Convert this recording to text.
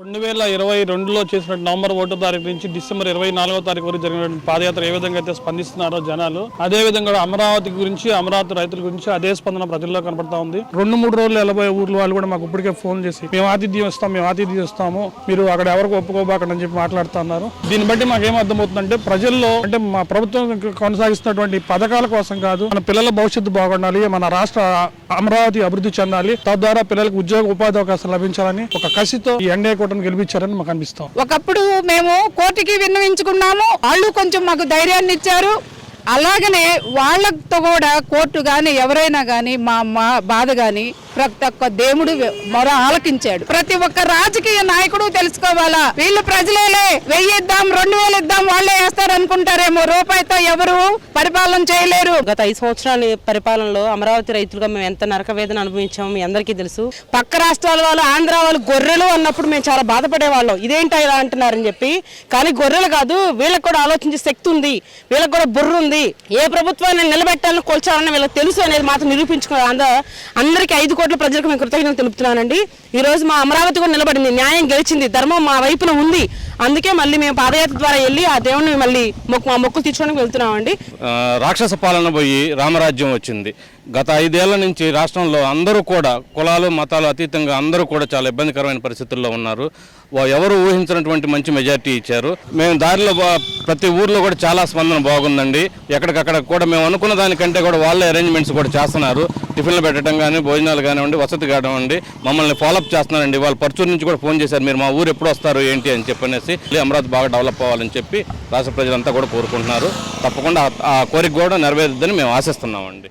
రెండు వేల ఇరవై రెండులో చేసిన నవంబర్ ఒకటో తారీఖు నుంచి డిసెంబర్ ఇరవై నాలుగో తారీఖు వరకు జరిగిన పాదయాత్ర ఏ విధంగా అయితే స్పందిస్తున్నారో జనాలు అదే విధంగా అమరావతి గురించి అమరావతి రైతుల గురించి అదే స్పందన ప్రజల్లో కనపడతా ఉంది. రెండు మూడు రోజులు వెళ్ళబోయే ఊర్ల వాళ్ళు కూడా మాకు ఇప్పటికే ఫోన్ చేసి మేము ఆతిథ్యం ఇస్తాం మేము ఆతిథ్యం ఇస్తాము మీరు అక్కడ ఎవరికి ఒప్పుకోబాకండి అని చెప్పి మాట్లాడుతున్నారు. దీన్ని బట్టి మాకేం అర్థమవుతుందంటే ప్రజల్లో అంటే మా ప్రభుత్వం కొనసాగిస్తున్నటువంటి పథకాల కోసం కాదు మన పిల్లల భవిష్యత్తు బాగుండాలి మన రాష్ట్ర అమరావతి అభివృద్ధి చెందాలి తద్వారా పిల్లలకు ఉద్యోగ ఉపాధి అవకాశాలు లభించాలని ఒక కసితో ఈ కూడా కూటమి గెలిపించారని మాకు అనిపిస్తాం ఒకప్పుడు మేము కోర్టుకి విన్నవించుకున్నాము. వాళ్ళు కొంచెం మాకు ధైర్యాన్ని ఇచ్చారు. అలాగనే వాళ్ళతో కూడా కోర్టు కానీ ఎవరైనా కానీ మా మా బాధ కానీ ప్రతి ఒక్క దేవుడు మొర ఆలకించాడు. ప్రతి ఒక్క రాజకీయ నాయకుడు తెలుసుకోవాలా? వీళ్ళు ప్రజలేలే. వెయ్యి ఇద్దాం రెండు వేలు ఇద్దాం వాళ్ళే వేస్తారు అనుకుంటారేమో రూపాయితో ఎవరు పరిపాలన చేయలేరు. గత ఐదు సంవత్సరాల పరిపాలనలో అమరావతి రైతులుగా మేము ఎంత నరక వేదన అనుభవించామో మీ అందరికీ తెలుసు. పక్క రాష్ట్రాల వాళ్ళు ఆంధ్ర వాళ్ళు గొర్రెలు అన్నప్పుడు మేము చాలా బాధపడేవాళ్ళం. ఇదేంటా ఇలా అంటున్నారని చెప్పి. కానీ గొర్రెలు కాదు వీళ్ళకి కూడా ఆలోచించే శక్తి ఉంది. వీళ్ళకి కూడా బుర్ర ఉంది. ఏ ప్రభుత్వాన్ని నిలబెట్టాలని కొల్చాలని వీళ్ళకి తెలుసు అనేది మాత్రం నిరూపించుకున్నారు. అందరికీ ఐదు కోట్ల ప్రజలకు మేము కృతజ్ఞతలు తెలుపుతున్నానండి. ఈ రోజు మా అమరావతి కూడా నిలబడింది. న్యాయం గెలిచింది. ధర్మం మా వైపున ఉంది. అందుకే మళ్ళీ మేము పాదయాత్ర ద్వారా వెళ్ళి ఆ దేవుని మళ్ళీ మొక్కు మా మొక్కులు తీర్చుకోవడానికి వెళ్తున్నామండి. రాక్షస పాలన పోయి రామరాజ్యం వచ్చింది. గత ఐదేళ్ళ నుంచి రాష్ట్రంలో అందరూ కూడా కులాలు మతాలు అతీతంగా అందరూ కూడా చాలా ఇబ్బందికరమైన పరిస్థితుల్లో ఉన్నారు. ఎవరు ఊహించినటువంటి మంచి మెజార్టీ ఇచ్చారు. మేము దారిలో ప్రతి ఊర్లో కూడా చాలా స్పందన బాగుందండి. ఎక్కడికక్కడ కూడా మేము అనుకున్న దానికంటే కూడా వాళ్ళే అరేంజ్మెంట్స్ కూడా చేస్తున్నారు. టిఫిన్లు పెట్టడం కానీ భోజనాలు కానివ్వండి వసతి కానివ్వండి మమ్మల్ని ఫాలోఅప్ చేస్తున్నారండి. వాళ్ళు పర్చూరు నుంచి కూడా ఫోన్ చేశారు. మీరు మా ఊరు ఎప్పుడు వస్తారు ఏంటి అని చెప్పనేసి. అమరావతి బాగా డెవలప్ అవ్వాలని చెప్పి రాష్ట్ర ప్రజలంతా కూడా కోరుకుంటున్నారు. తప్పకుండా ఆ కోరిక కూడా నెరవేరుద్దని మేము ఆశిస్తున్నామండి.